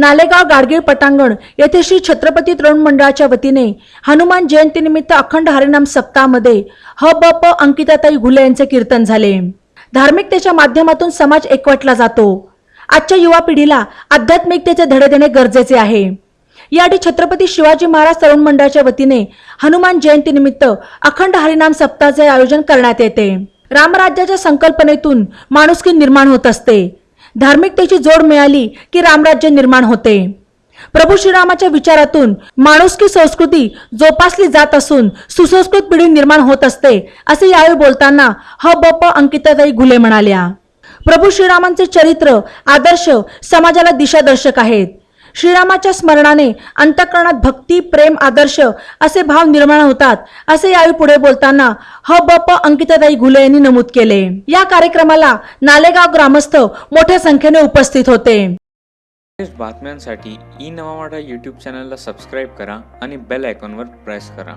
नालेगाव गाडगीळ पटांगण येथे श्री छत्रपती तरुण मंडळाच्या वतीने हनुमान जयंतीनिमित्त अखंड हरिनाम सप्ताहामध्ये ह ब प अंकिताताई घुले यांचे कीर्तन झाले. धार्मिकतेच्या माध्यमातून समाज एकवटला जातो. आजच्या युवा पिढीला आध्यात्मिकतेचे धडे देणे गरजेचे आहे. याआधी छत्रपती शिवाजी महाराज तरुण मंडळाच्या वतीने हनुमान जयंतीनिमित्त अखंड हरिनाम सप्ताहाचे आयोजन करण्यात येते. रामराज्याच्या संकल्पनेतून माणुसकी निर्माण होत असते. धार्मिकतेची जोड मिळाली की रामराज्य निर्माण होते. प्रभू श्रीरामाच्या विचारातून माणुसकी संस्कृती जोपासली जात असून सुसंस्कृत पिढी निर्माण होत असते असे यावेळी बोलताना ह ब प अंकिताताई घुले म्हणाल्या. प्रभू श्रीरामांचे चरित्र आदर्श समाजाला दिशादर्शक आहेत. श्रीरामाच्या स्मरणाने अंतकरणात भक्ती प्रेम आदर्श असे भाव निर्माण होतात असे यावेळी पुढे बोलताना ह ब प अंकिताताई घुले यांनी नमूद केले. या कार्यक्रमाला नालेगाव ग्रामस्थ मोठ्या संख्येने उपस्थित होते. बातम्यांसाठी ई नवा मराठा यूट्यूब चॅनलला सबस्क्राईब करा आणि बेल आयकॉनवर प्रेस करा.